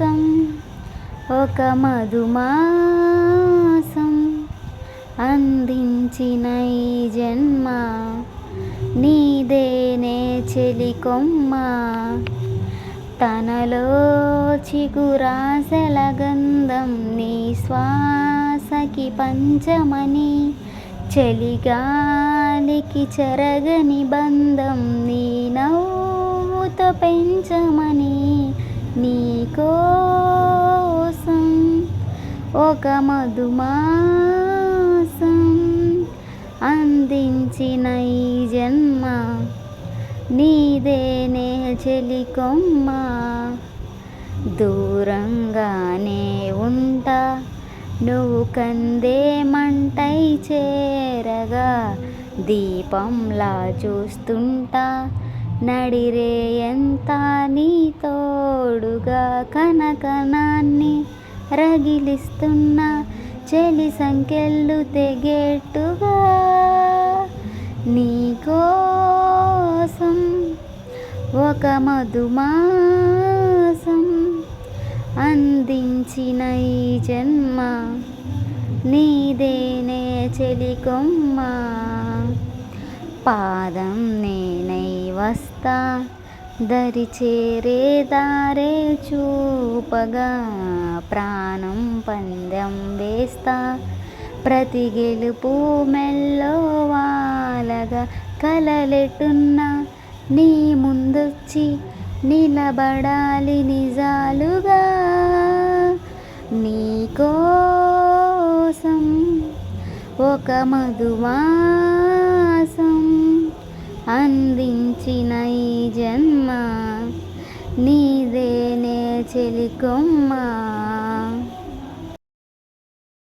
మాసం ఒక మధుమాసం అందించిన ఈ జన్మ నీదేనే చెలికొమ్మ తనలో చిగురాసల గంధం నీ శ్వాసకి పంచమని చలిగాలికి చెరగని బంధం నీ నవ్వుతో పెంచమని నీకోసం ఒక మధుమాసం అందించిన ఈ జన్మ నీదేనే చెలికొమ్మ దూరంగానే ఉంటా నువ్వు కందే మంటై చేరగా. దీపంలా చూస్తుంటా నడిరే ఎంత నీతో తోడుగా కనకనాన్ని రగిలిస్తున్న చెలి సంఖ్యలు తెగేట్టుగా నీకోసం ఒక మధుమాసం అందించిన ఈ జన్మ నీదేనే చెలికొమ్మ పాదం నేనై వస్తా దరి చేరే దారే చూపగా ప్రాణం పందెం వేస్తా. ప్రతి గెలుపు మెల్లో వాలగా కలలెటున్నా నీ ముందొచ్చి నిలబడాలి నిజాలుగా. నీకోసం ఒక మధువాసం అందించిన ఈ జన్ చెలికొమ్మ.